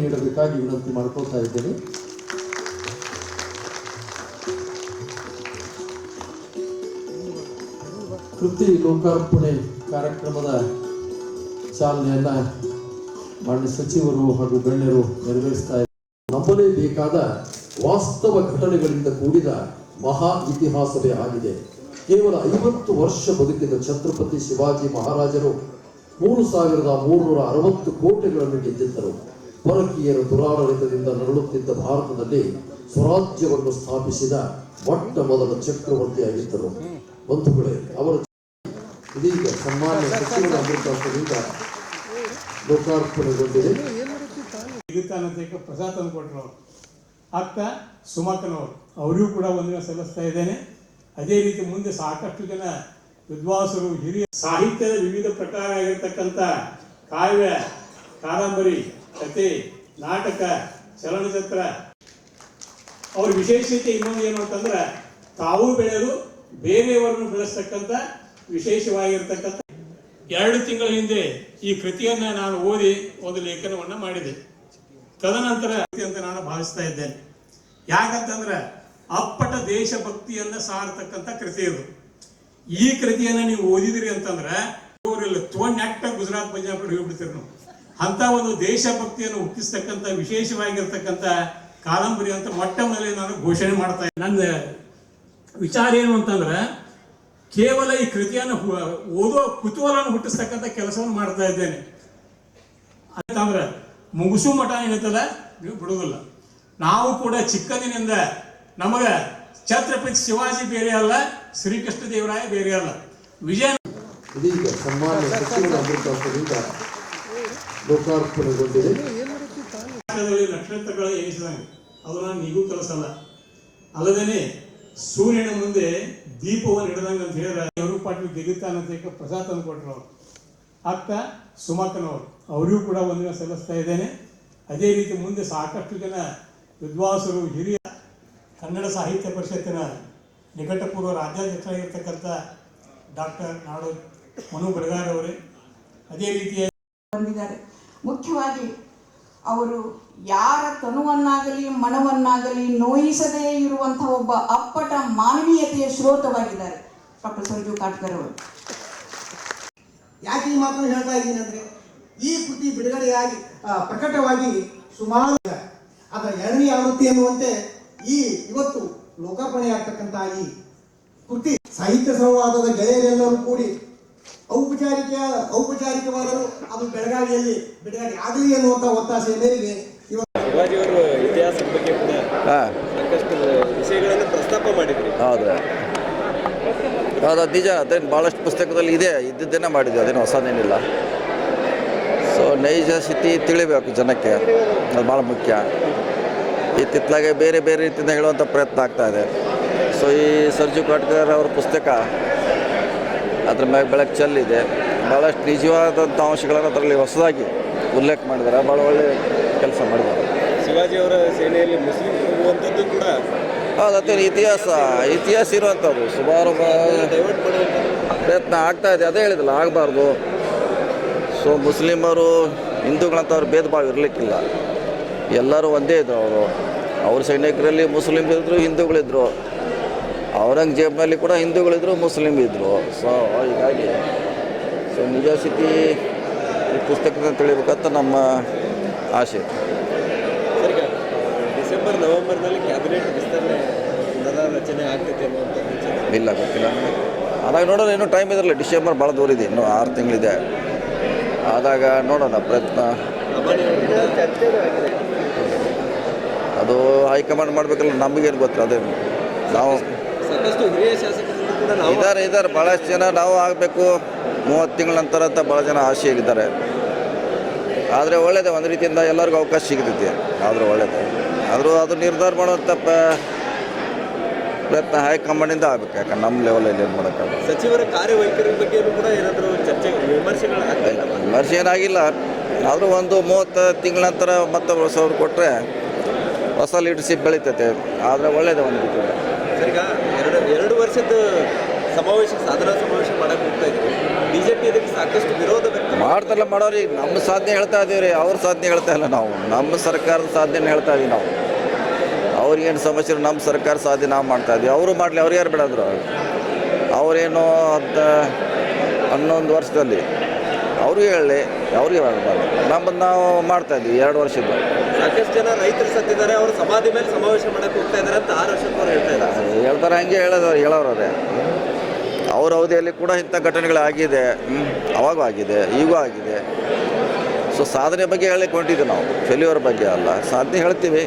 ನೀಡಬೇಕಾಗಿ ವಿನಂತಿ ಮಾಡ್ಕೊಳ್ತಾ ಇದ್ದೇನೆ. ಕೃತಿ ಲೋಕಾರ್ಪಣೆ ಕಾರ್ಯಕ್ರಮದ ಚಾಲನೆಯನ್ನ ಮಾನ್ಯ ಸಚಿವರು ಹಾಗೂ ಗಣ್ಯರು ನೆರವೇರಿಸ್ತಾ ಇದ್ದಾರೆ. ನಂಬಲೇಬೇಕಾದ ವಾಸ್ತವ ಘಟನೆಗಳಿಂದ ಕೂಡಿದ ಮಹಾ ಇತಿಹಾಸವೇ ಆಗಿದೆ. ಕೇವಲ ಐವತ್ತು ವರ್ಷ ಬದುಕಿದ ಛತ್ರಪತಿ ಶಿವಾಜಿ ಮಹಾರಾಜರು ಮೂರು ಸಾವಿರದ ಮೂರುನೂರ ಅರವತ್ತು ಕೋಟೆಗಳನ್ನು ಗೆದ್ದಿದ್ದರು. ಪರಕೀಯರ ದುರಾಡಳಿತದಿಂದ ನರಳುತ್ತಿದ್ದ ಭಾರತದಲ್ಲಿ ಸ್ವರಾಜ್ಯವನ್ನು ಸ್ಥಾಪಿಸಿದ ಮೊಟ್ಟ ಮೊದಲ ಚಕ್ರವರ್ತಿಯಾಗಿದ್ದರು. ಬಂಧುಗಳೇ, ಅವರ ಇದೀಗ ಸನ್ಮಾನ್ಯ ಸಚಿವರ ಅಮೃತಾಂಶದಿಂದ ಲೋಕಾರ್ಪಣೆಗೊಂಡಿದೆ. ಇದಕ್ಕೆ ಕೊಟ್ಟರು ಅಕ್ಕ ಸುಮಕ್ಕನವರು, ಅವರಿಗೂ ಕೂಡ ವಂದನೆ ಸಲ್ಲಿಸ್ತಾ ಇದ್ದೇನೆ. ಅದೇ ರೀತಿ ಮುಂದೆ ಸಾಕಷ್ಟು ಜನ ವಿದ್ವಾಂಸರು, ಹಿರಿಯ ಸಾಹಿತ್ಯದ ವಿವಿಧ ಪ್ರಕಾರ ಆಗಿರ್ತಕ್ಕಂಥ ಕಾವ್ಯ, ಕಾದಂಬರಿ ಕತೆ, ನಾಟಕ, ಚಲನಚಿತ್ರ. ಅವ್ರ ವಿಶೇಷತೆ ಇನ್ನೊಂದು ಏನು ಅಂತಂದ್ರೆ, ತಾವು ಬೆಳೆಯಲು ಬೇರೆಯವರನ್ನು ಬೆಳೆಸ್ತಕ್ಕಂಥ ವಿಶೇಷವಾಗಿರ್ತಕ್ಕಂಥ. ಎರಡು ತಿಂಗಳ ಹಿಂದೆ ಈ ಕೃತಿಯನ್ನ ನಾನು ಓದಿ ಒಂದು ಲೇಖನವನ್ನ ಮಾಡಿದೆ. ತದನಂತರ ಅಂತ ನಾನು ಭಾವಿಸ್ತಾ ಇದ್ದೇನೆ. ಯಾಕಂತಂದ್ರೆ, ಅಪ್ಪಟ ದೇಶಭಕ್ತಿಯನ್ನ ಸಾರತಕ್ಕಂಥ ಕೃತಿ ಇದು. ಈ ಕೃತಿಯನ್ನ ನೀವು ಓದಿದಿರಿ ಅಂತಂದ್ರೆ ಅವರೆಲ್ಲ ತೋಣ್ ನೆಟ್ಟ ಗುಜರಾತ್, ಪಂಜಾಬ್ ಹೋಗ್ಬಿಡ್ತೀರಿ ನೀವು. ಅಂತ ಒಂದು ದೇಶಭಕ್ತಿಯನ್ನು ಹುಟ್ಟಿಸ್ತಕ್ಕಂಥ ವಿಶೇಷವಾಗಿರ್ತಕ್ಕಂಥ ಕಾದಂಬರಿ ಅಂತ ಮೊಟ್ಟ ಮೊದಲೇ ನಾನು ಘೋಷಣೆ ಮಾಡ್ತಾ ಇದ್ದೆ. ನನ್ನ ವಿಚಾರ ಏನು ಅಂತಂದ್ರೆ ಕೇವಲ ಈ ಕೃತಿಯನ್ನು ಓದೋ ಕುತೂಹಲವನ್ನು ಹುಟ್ಟಿಸ್ತಕ್ಕಂಥ ಕೆಲಸವನ್ನು ಮಾಡ್ತಾ ಇದ್ದೇನೆ. ಅಂತಂದ್ರೆ ಮುಗಿಸು ಮಠ ಏನೈತಲ್ಲ ನೀವು ಬಿಡುವುದಿಲ್ಲ. ನಾವು ಕೂಡ ಚಿಕ್ಕಂದಿನಿಂದ ನಮಗ ಛತ್ರಪತಿ ಶಿವಾಜಿ ಬೇರೆ ಅಲ್ಲ ಶ್ರೀಕೃಷ್ಣ ದೇವರಾಯ ಬೇರೆ ಅಲ್ಲ. ವಿಜಯ ಇದೀಗ ಸನ್ಮಾನ್ಯ ಸಚಿವರ ಲೋಕಾರ್ಪಣೆಗೊಂಡಿದೆ. ನಕ್ಷತ್ರಗಳ ಎನಿಸಿದಂಗೆ ಅದು ನಾನು ನಿಗೂ ಕೆಲಸಲ್ಲ. ಅಲ್ಲದೇನೆ ಸೂರ್ಯನ ಮುಂದೆ ದೀಪವನ್ನು ಇಡದಂಗೆ ಅಂತ ಹೇಳಿದ್ರೆ ಅವರು ಪಾಟೀಲ್ ಹೇಳಿ ಪ್ರಸಾದ ತಂದು ಕೊಟ್ಟರು ಆಗ್ತಾ ಸುಮಕನವರು ಅವರಿಗೂ ಕೂಡ ಒಂದಿನ ಸಲ್ಲಿಸ್ತಾ ಇದ್ದೇನೆ. ಅದೇ ರೀತಿ ಮುಂದೆ ಸಾಕಷ್ಟು ಜನ ವಿದ್ವಾಂಸರು, ಹಿರಿಯ ಕನ್ನಡ ಸಾಹಿತ್ಯ ಪರಿಷತ್ತಿನ ನಿಕಟಪೂರ್ವ ರಾಜ್ಯಾಧ್ಯಕ್ಷರಾಗಿರ್ತಕ್ಕಂಥ ಡಾಕ್ಟರ್ ನಾಡು ಮನು ಬಡಗಾರವರೇ ಅದೇ ರೀತಿಯ ಬಂದಿದ್ದಾರೆ. ಮುಖ್ಯವಾಗಿ ಅವರು ಯಾರ ತನುವನ್ನಾಗಲಿ ಮನವನ್ನಾಗಲಿ ನೋಯಿಸದೇ ಇರುವಂತಹ ಒಬ್ಬ ಅಪ್ಪಟ ಮಾನವೀಯತೆಯ ಶ್ರೋತವಾಗಿದ್ದಾರೆ ಡಾಕ್ಟರ್ ಸರ್ಜು ಕಾಟ್ಕರ್ ಅವರು. ಯಾಕೆ ಈ ಮಾತನ್ನು ಹೇಳ್ತಾ ಇದ್ದೀನಿ ಅಂದ್ರೆ ಈ ಕೃತಿ ಬಿಡುಗಡೆಯಾಗಿ ಪ್ರಕಟವಾಗಿ ಸುಮಾರು ಅದರ ಎರಡನೇ ಆವೃತ್ತಿ ಎನ್ನುವಂತೆ ಈ ಇವತ್ತು ಲೋಕಾರ್ಪಣೆಯಾಗ್ತಕ್ಕಂತಹ ಈ ಕೃತಿ ಸಾಹಿತ್ಯ ಸಂವಾದದ ಗೆಳೆಯರೆಲ್ಲರೂ ಕೂಡಿ ಔಪಚಾರಿಕ ಔಪಚಾರಿಕವಾದರೂ ಅದು ಬೆಳಗಾವಿಯಲ್ಲಿ ಬಿಡುಗಡೆ ಆಗಲಿ ಎನ್ನುವಂಥ ಒತ್ತಾಸೆಯ ಮೇರೆಗೆ ಶಿವಾಜಿಯವರು ಇತಿಹಾಸದ ಬಗ್ಗೆ ಕೂಡ ಹಾಂ. ಸಾಕಷ್ಟು ವಿಷಯಗಳನ್ನು ಪ್ರಸ್ತಾಪ ಮಾಡಿದ್ರಿ. ಹೌದು. ಹೌದು ಅದು ನಿಜ. ಅದೇನು ಭಾಳಷ್ಟು ಪುಸ್ತಕದಲ್ಲಿ ಇದೆ. ಇದ್ದದ್ದೇನೆ ಮಾಡಿದ್ವಿ. ಅದೇನು ಹೊಸದೇನಿಲ್ಲ. ಸೊ ನೈಜ ಸ್ಥಿತಿ ತಿಳಿಬೇಕು ಜನಕ್ಕೆ. ಅದು ಭಾಳ ಮುಖ್ಯ. ಇತ್ತಿತ್ತಲಾಗೆ ಬೇರೆ ಬೇರೆ ರೀತಿಯಿಂದ ಹೇಳುವಂಥ ಪ್ರಯತ್ನ ಆಗ್ತಾ ಇದೆ. ಸೊ ಈ ಸರ್ಜು ಕಾಟ್ಕರ್ ಅವ್ರ ಪುಸ್ತಕ ಅದ್ರ ಮ್ಯಾಗ ಬೆಳಕು ಚೆಲ್ಲಿದೆ ಭಾಳಷ್ಟು ನಿಜವಾದಂಥ ಅಂಶಗಳನ್ನು ಅದರಲ್ಲಿ ಹೊಸದಾಗಿ ಉಲ್ಲೇಖ ಮಾಡಿದ್ದಾರೆ. ಭಾಳ ಒಳ್ಳೆ ಕೆಲಸ ಮಾಡಿದ್ದಾರೆ. ಶಿವಾಜಿಯವರ ಸೇನೆಯಲ್ಲಿ ಮುಸ್ಲಿಂ ಹೋಗುವಂಥದ್ದು ಕೂಡ ಹೌದು ಅದೇನು ಇತಿಹಾಸ. ಇತಿಹಾಸ ಇರುವಂಥದ್ದು. ಸುಮಾರು ಪ್ರಯತ್ನ ಆಗ್ತಾ ಇದೆ. ಅದೇ ಹೇಳಿದಲ್ಲ ಆಗಬಾರ್ದು. ಸೊ ಮುಸ್ಲಿಮರು ಹಿಂದೂಗಳಂಥವ್ರು ಭೇದ ಭಾವ ಇರಲಿಕ್ಕಿಲ್ಲ. ಎಲ್ಲರೂ ಒಂದೇ ಇದ್ದರು ಅವರು. ಅವ್ರ ಸೈನಿಕರಲ್ಲಿ ಮುಸ್ಲಿಮ್ ಇದ್ದರು ಹಿಂದೂಗಳಿದ್ರು. ಔರಂಗಜೇಬ್ನಲ್ಲಿ ಕೂಡ ಹಿಂದೂಗಳಿದ್ರು ಮುಸ್ಲಿಮ್ ಇದ್ದರು ಸೊ ಹೀಗಾಗಿ ಸೊ ನಿಜ ಸ್ಥಿತಿ ಈ ಪುಸ್ತಕದ ತಿಳಿಬೇಕಂತ ನಮ್ಮ ಆಸೆ. ಸರಿ ಡಿಸೆಂಬರ್ ನವೆಂಬರ್ನಲ್ಲಿ ಕ್ಯಾಬಿನೆಟ್ ವಿಸ್ತರಣೆ ರಚನೆ ಆಗ್ತೈತೆ ಅನ್ನುವಂಥದ್ದು ಇಲ್ಲ ಗೊತ್ತಿಲ್ಲ. ಆದಾಗ ನೋಡೋಣ ಇನ್ನೂ ಟೈಮ್ ಇದ್ರಲ್ಲ ಡಿಸೆಂಬರ್ ಭಾಳ ದೂರ ಇದೆ ಇನ್ನೂ ಆರು ತಿಂಗಳಿದೆ. ಆದಾಗ ನೋಡೋಣ ಪ್ರಯತ್ನ. ಅದು ಹೈಕಮಾಂಡ್ ಮಾಡಬೇಕಲ್ಲ ನಮಗೇನು ಗೊತ್ತಿಲ್ಲ ಅದೇ ನಾವು ಸಾಕಷ್ಟು ಹಿರಿಯ ಶಾಸಕರಿಂದ ಕೂಡ ನಾವು ಇದ್ದಾರೆ ಇದ್ದಾರೆ. ಭಾಳಷ್ಟು ಜನ ನಾವು ಆಗಬೇಕು. ಮೂವತ್ತು ತಿಂಗಳ ನಂತರ ಅಂತ ಭಾಳ ಜನ ಆಸೆಯಲ್ಲಿದ್ದಾರೆ ಆದರೆ ಒಳ್ಳೇದೇ ಒಂದು ರೀತಿಯಿಂದ ಎಲ್ಲರಿಗೂ ಅವಕಾಶ ಸಿಗ್ತೈತಿ. ಆದರೂ ಒಳ್ಳೇದೇ. ಆದರೂ ಅದು ನಿರ್ಧಾರ ಮಾಡುವಂಥ ಪ- ಪ್ರಯತ್ನ ಹೈಕಮಾಂಡಿಂದ ಆಗಬೇಕು. ಯಾಕಂದ್ರೆ ನಮ್ಮ ಲೆವೆಲಲ್ಲಿ ಏನು ಮಾಡೋಕ್ಕಾಗಲ್ಲ. ಸಚಿವರ ಕಾರ್ಯವೈಖರಿ ಬಗ್ಗೆ ಕೂಡ ಏನಾದರೂ ಚರ್ಚೆ ವಿಮರ್ಶೆಗಳು ವಿಮರ್ಶೆ ಏನಾಗಿಲ್ಲ. ಆದರೂ ಒಂದು ಮೂವತ್ತು ತಿಂಗಳ ನಂತರ ಮತ್ತೆ ಸಾವಿರ ಕೊಟ್ಟರೆ ಹೊಸ ಲೀಡರ್ಶಿಪ್ ಬೆಳೀತೈತೆ. ಆದರೆ ಒಳ್ಳೇದೇ ಒಂದು ರೀತಿಯಿಂದ. ವರ್ಷದ ಸಮಾವೇಶ, ಸಾಧನಾ ಸಮಾವೇಶ ಮಾಡಕ್ಕೆ ಹೋಗ್ತಾ ಇದ್ರು ಬಿಜೆಪಿ ಇದಕ್ಕೆ ಸಾಕಷ್ಟು ವಿರೋಧ ವ್ಯಕ್ತ ಮಾಡ್ತಾರಲ್ಲ ಮಾಡೋರು ನಮ್ಮ ಸಾಧನೆ ಹೇಳ್ತಾ ಇದೀವಿ ರೀ ಅವ್ರ ಸಾಧನೆ ಹೇಳ್ತಾ ಇಲ್ಲ ನಾವು. ನಮ್ಮ ಸರ್ಕಾರದ ಸಾಧನೆ ಹೇಳ್ತಾ ಇದೀವಿ ನಾವು. ಅವ್ರಿಗೇನು ಸಮಸ್ಯೆ ನಮ್ಮ ಸರ್ಕಾರ ಸಾಧನೆ ನಾವು ಮಾಡ್ತಾ ಇದೀವಿ. ಅವರು ಮಾಡಲಿ, ಅವ್ರು ಯಾರು ಬಿಡೋದ್ರು? ಅವರೇನು ಅಂತ ಹನ್ನೊಂದು ವರ್ಷದಲ್ಲಿ, ಅವ್ರಿಗೆ ಹೇಳಲಿ ಅವ್ರಿಗೆ ಹೇಳಬಾರ್ದು ನಮ್ಮದು ನಾವು ಮಾಡ್ತಾ ಇದ್ವಿ, ಎರಡು ವರ್ಷದ್ದು. ಸಾಕಷ್ಟು ಜನ ರೈತರು ಸತ್ತಿದ್ದಾರೆ, ಅವರು ಸಮಾಧಿ ಮೇಲೆ ಸಮಾವೇಶ ಮಾಡಕ್ಕೆ ಹೋಗ್ತಾ ಇದ್ದಾರೆ ಅಂತ ಆರು ಅವರು ಹೇಳ್ತಾ ಇದ್ದಾರೆ. ಹೇಳ್ತಾರೆ, ಹಂಗೆ ಹೇಳೋದು ಅದೇ. ಅವ್ರ ಅವಧಿಯಲ್ಲಿ ಕೂಡ ಇಂಥ ಘಟನೆಗಳಾಗಿದೆ ಅವಾಗೂ ಆಗಿದೆ, ಈಗೂ ಆಗಿದೆ. ಸೊ ಸಾಧನೆ ಬಗ್ಗೆ ಹೇಳಲಿಕ್ಕೆ ಹೊಂಟಿದ್ವಿ ನಾವು, ಫೇಲ್ಯೂರ್ ಬಗ್ಗೆ ಅಲ್ಲ. ಸಾಧನೆ ಹೇಳ್ತೀವಿ.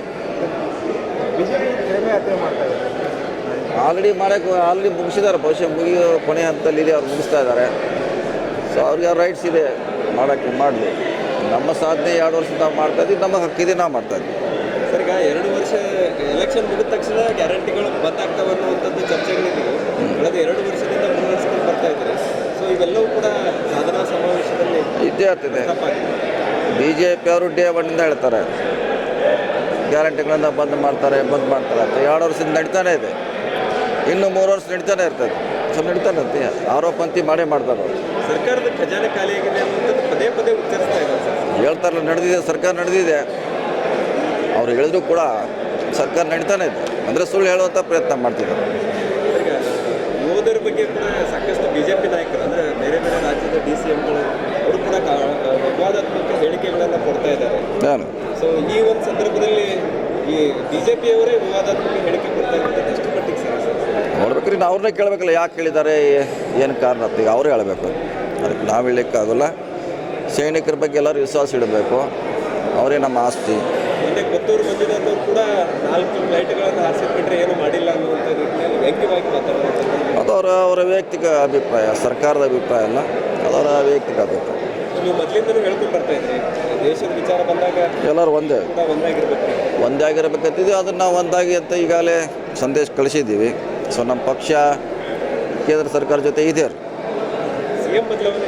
ಆಲ್ರೆಡಿ ಮಾಡೋಕ್ಕೆ ಆಲ್ರೆಡಿ ಮುಗಿಸಿದ್ದಾರೆ ಬಹುಶಃ ಮುಗಿಯೋ ಕೊನೆ ಹಂತಲ್ಲಿದೆ ಅವ್ರು ಮುಗಿಸ್ತಾ ಇದ್ದಾರೆ. ಸೊ ಅವ್ರಿಗೆ ರೈಟ್ಸ್ ಇದೆ, ಮಾಡೋಕ್ಕೆ, ಮಾಡಲಿ. ನಮ್ಮ ಸಾಧನೆ ಎರಡು ವರ್ಷ ನಾವು ಮಾಡ್ತಾ ಇದ್ದೀವಿ ನಮ್ಮ ಹಕ್ಕಿದೆ ನಾವು ಮಾಡ್ತಾ ಇದ್ದೀವಿ. ಸರ್ ಈಗ ಎರಡು ವರ್ಷ ಎಲೆಕ್ಷನ್ ಮುಗಿದ ತಕ್ಷಣ ಗ್ಯಾರಂಟಿಗಳು ಬಂದಾಗ್ತಾವೆ ಅನ್ನುವಂಥದ್ದು ಚರ್ಚೆಗಳಿವೆ ಕಳೆದ ಎರಡು ವರ್ಷದಿಂದ ಮುನ್ನಡೆಸ್ಕೊಂಡು ಬರ್ತಾ ಇದ್ದಾರೆ. ಸೊ ಇವೆಲ್ಲವೂ ಕೂಡ ಸಾಧನಾ ಸಮಾವೇಶದಲ್ಲಿ ಇದ್ದೇ ಆಗ್ತದೆ. ಬಿ ಜೆ ಪಿ ಅವರು ಡೇ ಒನ್ನಿಂದ ಹೇಳ್ತಾರೆ. ಗ್ಯಾರಂಟಿಗಳನ್ನು ಬಂದ್ ಮಾಡ್ತಾರೆ ಬಂದ್ ಮಾಡ್ತಾರೆ ಅಂತ. ಎರಡು ವರ್ಷದಿಂದ ನಡೀತಾನೆ ಇದೆ. ಇನ್ನು ಮೂರು ವರ್ಷ ನಡೀತಾನೆ ಇರ್ತದೆ. ಸೊ ನಡೀತಾನೆ ಅಂತೆ. ಆರೋಪ ಅಂತ ಮಾಡೇ ಮಾಡ್ತಾರೆ ಅವ್ರು. ಸರ್ಕಾರದ ಖಜಾನೆ ಖಾಲಿಯಾಗಿದೆ ಅನ್ನುವಂಥದ್ದು ಪದೇ ಪದೇ ಉಚ್ಚರಿಸ್ತಾ ಇದ್ದಾರೆ ಸರ್. ಹೇಳ್ತಾರಲ್ಲ ನಡೆದಿದೆ ಸರ್ಕಾರ ನಡೆದಿದೆ. ಅವ್ರು ಹೇಳಿದ್ರು ಕೂಡ ಸರ್ಕಾರ ನಡೀತಾನೆ ಇದೆ. ಅಂದರೆ ಸುಳ್ಳು ಹೇಳುವಂಥ ಪ್ರಯತ್ನ ಮಾಡ್ತಿದ್ದಾರೆ. ಯೋಧರ ಬಗ್ಗೆ ಕೂಡ ಸಾಕಷ್ಟು ಬಿಜೆಪಿ ನಾಯಕರು ಅಂದರೆ ಬೇರೆ ಬೇರೆ ರಾಜ್ಯದ ಡಿ ಸಿ ಎಂಗಳು ಅವರು ಕೂಡ ವಿವಾದಾತ್ಮಕ ಹೇಳಿಕೆಗಳನ್ನು ಕೊಡ್ತಾ ಇದ್ದಾರೆ. ನಾನು. ಸೊ ಈ ಒಂದು ಸಂದರ್ಭದಲ್ಲಿ ಈ ಬಿಜೆಪಿಯವರೇ ವಿವಾದಾತ್ಮಕ ಹೇಳಿಕೆ ಕೊಡ್ತಾ ಇರೋದಕ್ಕೆ ಎಷ್ಟು ಮಟ್ಟಿಗೆ ಸರಿ ನೋಡ್ಬೇಕ್ರಿ ನಾವು ಅವ್ರನ್ನೇ ಕೇಳಬೇಕಲ್ಲ ಯಾಕೆ ಕೇಳಿದ್ದಾರೆ ಏನು ಕಾರಣ ಈಗ ಅವರೇ ಹೇಳಬೇಕು. ಅದಕ್ಕೆ ನಾವು ಹೇಳಲಿಕ್ಕಾಗಲ್ಲ ಸೈನಿಕರ ಬಗ್ಗೆ ಎಲ್ಲರೂ ವಿಶ್ವಾಸ ಇಡಬೇಕು. ಅವರೇ ನಮ್ಮ ಆಸ್ತಿ. ಮೊನ್ನೆ ಕೊತ್ತೂರು ಮಂಜುನಾಥ್ ಅವರು ಕೂಡ ನಾಲ್ಕು ಫ್ಲೈಟ್ಗಳನ್ನು ಹಾರಿಸಿಬಿಟ್ರೆ ಏನು ಮಾಡಿಲ್ಲ ಅನ್ನುವಂಥ ನಿಟ್ಟಿನಲ್ಲಿ ವ್ಯಂಗ್ಯವಾಗಿ ಮಾತಾಡುವಂಥದ್ದು ಅದು ಅವರ ಅವರ ವೈಯಕ್ತಿಕ ಅಭಿಪ್ರಾಯ ಸರ್ಕಾರದ ಅಭಿಪ್ರಾಯ ಅಲ್ಲ ಅದು ಅವರ ವೈಯಕ್ತಿಕ ಅಭಿಪ್ರಾಯ. ನೀವು ಮೊದಲಿಂದನೂ ಹೇಳ್ಕೊಂಡು ಬರ್ತಾ ಇದ್ರಿ. ದೇಶದ ವಿಚಾರ ಬಂದಾಗ ಎಲ್ಲರೂ ಒಂದೇ. ಒಂದಾಗಿರ್ಬೇಕು. ಒಂದೇ ಆಗಿರಬೇಕಂತಿದ್ವಿ ಅದನ್ನು ನಾವು ಒಂದಾಗಿ ಅಂತ ಈಗಾಗಲೇ ಸಂದೇಶ ಕಳಿಸಿದ್ದೀವಿ. ಸೊ ನಮ್ಮ ಪಕ್ಷ ಕೇಂದ್ರ ಸರ್ಕಾರ ಜೊತೆ ಇದೆ.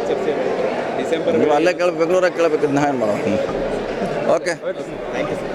ಚರ್ಚೆ. ಡಿಸೆಂಬರ್ ನೀವು ಅಲ್ಲೇ ಕೇಳಬೇಕು ಬೆಂಗಳೂರಾಗ ಕೇಳಬೇಕು ನಾ ಏನು ಮಾಡೋದು? Okay thank you sir